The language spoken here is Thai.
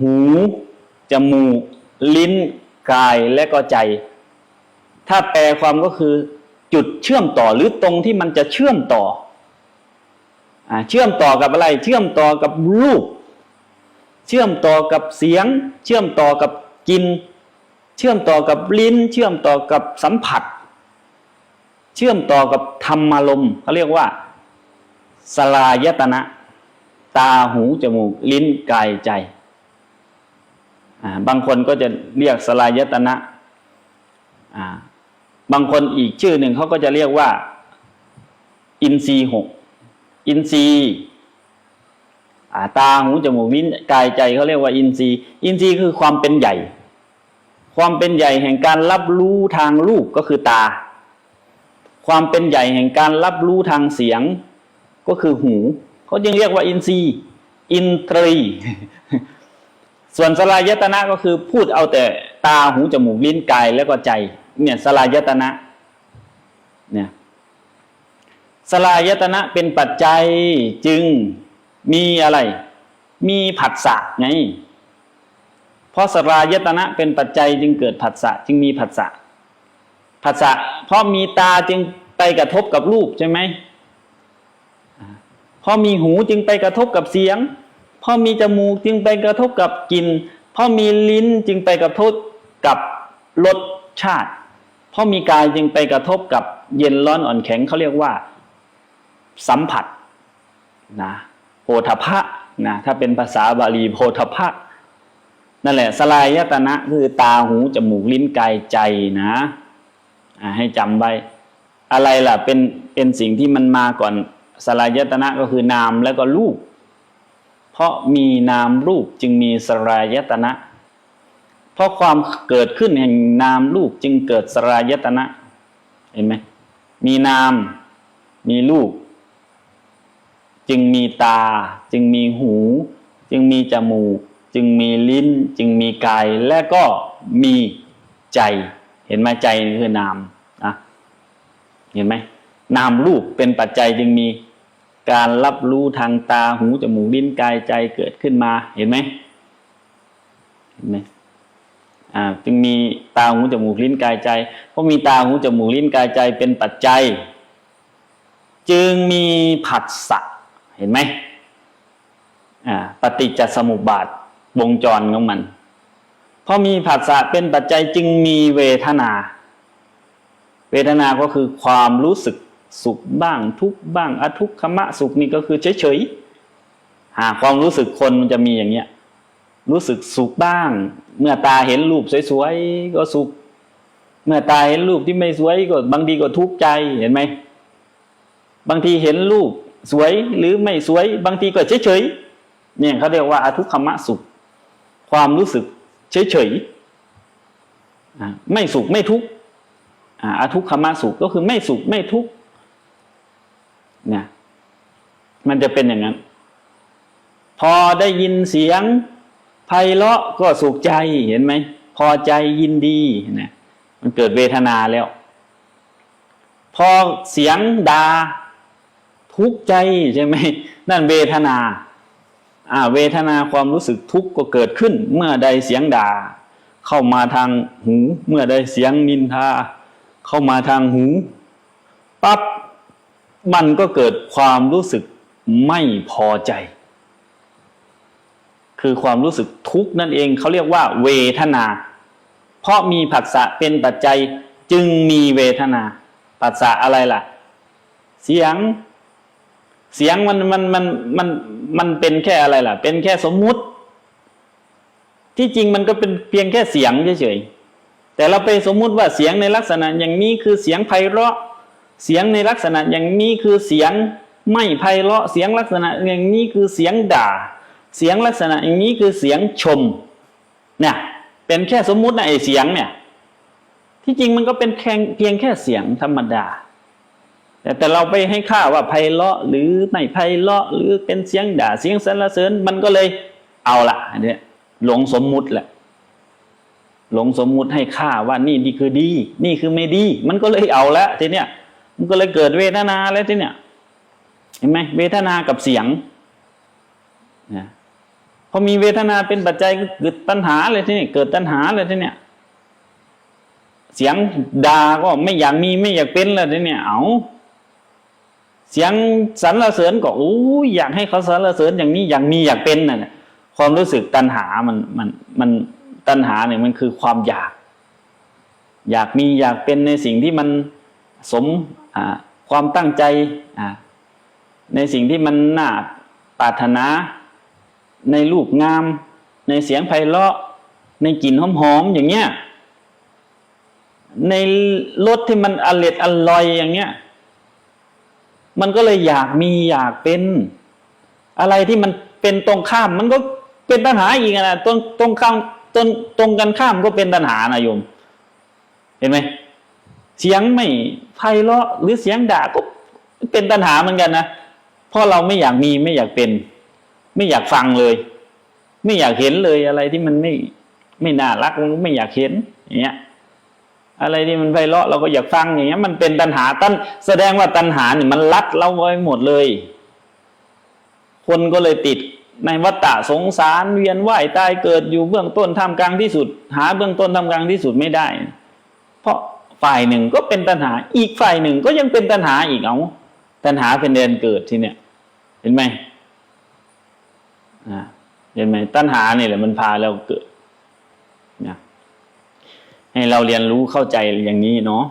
หู จมูก ลิ้น กายและก็ใจ ถ้าแปลความก็คือจุดเชื่อมต่อหรือตรงที่มันจะเชื่อมต่ออเชื่อมต่อกับอะไร เชื่อมต่อกับรูป เชื่อมต่อกับเสียง เชื่อมต่อกับกิน เชื่อมต่อกับลิ้น เชื่อมต่อกับสัมผัส เชื่อมต่อกับธรรมารมณ์เขาเรียกว่าสลายตนะ ตาหูจมูก ลิ้นกายใจ บางคนก็จะเรียกสลายตนะบางคนอีกชื่อหนึ่งเขาก็จะเรียกว่า อินทรีหกอินทรีตาหูจมูกลิ้นกายใจเขาเรียกว่าอินทรีย์อินทรีย์คือความเป็นใหญ่ ความเป็นใหญ่แห่งการรับรู้ทางรูปก็คือตา ความเป็นใหญ่แห่งการรับรู้ทางเสียง ก็คือหูเขาจึงเรียกว่าอินทรีย์อินทรี ส่วนสลายตนะก็คือพูดเอาแต่ตาหูจมูกลิ้นกายแล้วก็ใจ เนี่ยสลายตนะเนี่ยสลายตนะเป็นปัจจัยจึงมีอะไร มีผัสสะไงเพราะสลายตนะเป็นปัจจัยจึงเกิดผัสสะจึงมีผัสสะผัสสะเพราะมีตาจึงไปกระทบกับรูปใช่ไหมเพราะมีหูจึงไปกระทบกับเสียง พราะมีจมูกจึงไปกระทบกับกลิ่นพราะมีลิ้นจึงไปกระทบกับรสชาติพราะมีกายจึงไปกระทบกับเย็นร้อนอ่อนแข็งเขาเรียกว่า สัมผัสนะโพธพะนะถ้าเป็นภาษาบาลีโพธพะนั่นแหละสลายตนะคือตาหูจมูกลิ้นกายใจนะให้จำไว้อะไรล่ะเป็นเป็นสิ่งที่มันมาก่อนสลายตนะก็คือนามแล้วก็รูป เพราะมีนามรูปจึงมีสลายตนะ เพราะความเกิดขึ้นแห่งนามรูปจึงเกิดสลายตนะ เห็นไหมมีนาม มีรูป จึงมีตา จึงมีหู จึงมีจมูก จึงมีลิ้น จึงมีกาย และก็มีใจ เห็นไหมใจนี่คือนามนะเห็นไหมนามรูปเป็นปัจจัยจึงมี การรับรู้ทางตาหูจมูกลิ้นกายใจเกิดขึ้นมาเห็นไหมเห็นไหมอ่าจึงมีตาหูจมูกลิ้นกายใจเพราะมีตาหูจมูกลิ้นกายใจเป็นปัจจัย จึงมีผัสสะเห็นไหมอ่าปฏิจจสมุปบาทวงจรของมันเพราะมีผัสสะเป็นปัจจัยจึงมีเวทนา เวทนาก็คือความรู้สึก สุขบ้างทุกบ้างอทุกขมะสุขนี่ก็คือเฉยๆหาความรู้สึกคนมันจะมีอย่างเงี้ยรู้สึกสุขบ้าง เมื่อตาเห็นรูปสวยๆก็สุข เมื่อตาเห็นรูปที่ไม่สวยก็บางทีก็ทุกข์ใจเห็นไหมบางทีเห็นรูปสวยหรือไม่สวย บางทีก็เฉยๆเนี่ยเขาเรียกว่าอทุกขมะสุข ความรู้สึกเฉยๆไม่สุขไม่ทุกข์อทุกขมะสุขก็คือไม่สุขไม่ทุกข์ นี่ยมันจะเป็นอย่างนั้น พอได้ยินเสียงไพเราะก็สุขใจเห็นไหม พอใจยินดีนี่มันเกิดเวทนาแล้ว พอเสียงดาทุกข์ใจใช่ไหมนั่นเวทนาอ่าเวทนาความรู้สึกทุกข์ก็เกิดขึ้น เมื่อใดเสียงด่า เข้ามาทางหู เมื่อใดเสียงนินทา เข้ามาทางหูปั๊บ มันก็เกิดความรู้สึกไม่พอใจ คือความรู้สึกทุกข์นั่นเองเขาเรียกว่า เวทนา เพราะมีผัสสะเป็นปัจจัยจึงมีเวทนา ผัสสะอะไรล่ะ เสียง เสียงมันมันมันมันมันเป็นแค่อะไรล่ะ เป็นแค่สมมุติ ที่จริงมันก็เป็นเพียงแค่เสียงเฉยๆแต่เราไปสมมุติว่าเสียงในลักษณะอย่างนี้คือเสียงไพเราะ เสียงในลักษณะอย่างนี้คือเสียงไม่ไพเราะเสียงลักษณะอย่างนี้คือเสียงด่า เสียงลักษณะอย่างนี้คือเสียงชมเนี่ยเป็นแค่สมมุตินะไอเสียงเนี่ยที่จริงมันก็เป็นแค่เพียงแค่เสียงธรรมดา แต่แต่เราไปให้ค่าว่าไพเราะหรือไม่ไพเราะหรือเป็นเสียงด่าเสียงสรรเสริญมันก็เลยเอาละเนี้ยหลงสมมุติแหละหลงสมมุติให้ค่าว่านี่ดีคือดี นี่คือไม่ดี มันก็เลยเอาละทีเนี้ย มันก็เลยเกิดเวทนาแล้วที่เนี้ยเห็นไหมเวทนากับเสียงนะพพอมีเวทนาเป็นปัจจัยก็เกิดตัณหาเลยที่นี่เกิดตัณหาเลยที่เนี่ย เสียงด่าก็ไม่อยากมีไม่อยากเป็นเลยที่เนี่ย เอาเสียงสรรเสริญก็อู้ยอยากให้เขาสรรเสริญอย่างนี้อยากมีอยากเป็นน่ะความรู้สึกตัณหามันมันมันตัณหาเนี่ยมันคือความอยาก อยากมีอยากเป็นในสิ่งที่มันสม ความตั้งใจในสิ่งที่มันน่าปรารถนา ในรูปงาม ในเสียงไพเราะ ในกลิ่นหอมๆอย่างเงี้ยในรสที่มันอร่อยอร่อยอย่างเงี้ย มันก็เลยอยากมีอยากเป็น อะไรที่มันเป็นตรงข้าม มันก็เป็นตัณหาอีกนะตรงตรงข้ามตรงตรงกันข้ามก็เป็นตัณหานะโยม เห็นไหมเสียงไม่ ไพเราะหรือเสียงด่าก็เป็นตัณหาเหมือนกันนะเพราะเราไม่อยากมีไม่อยากเป็น ไม่อยากฟังเลย ไม่อยากเห็นเลยอะไรที่มันไม่ไม่น่ารักไม่อยากเห็นอย่างเงี้ยอะไรที่มันไพเราะเราก็อยากฟังอย่างเงี้ย มันเป็นตัณหาตันแสดงว่าตัณหาเนี่ยมันรัดเราไว้หมดเลย คนก็เลยติดในวัฏฏะสงสารเวียนว่ายตายเกิดอยู่เบื้องต้นท่ามกลางที่สุด หาเบื้องต้นท่ามกลางที่สุดไม่ได้ เพราะ ฝ่ายหนึ่งก็เป็นตัณหา อีกฝ่ายหนึ่งก็ยังเป็นตัณหาอีกเอาตัณหาเป็นเดนเกิดที่เนี่ย เห็นไหมเห็นไหมตัณหาเนี่ยแหละมันพาเราเกิดนะให้เราเรียนรู้เข้าใจอย่างนี้เนาะ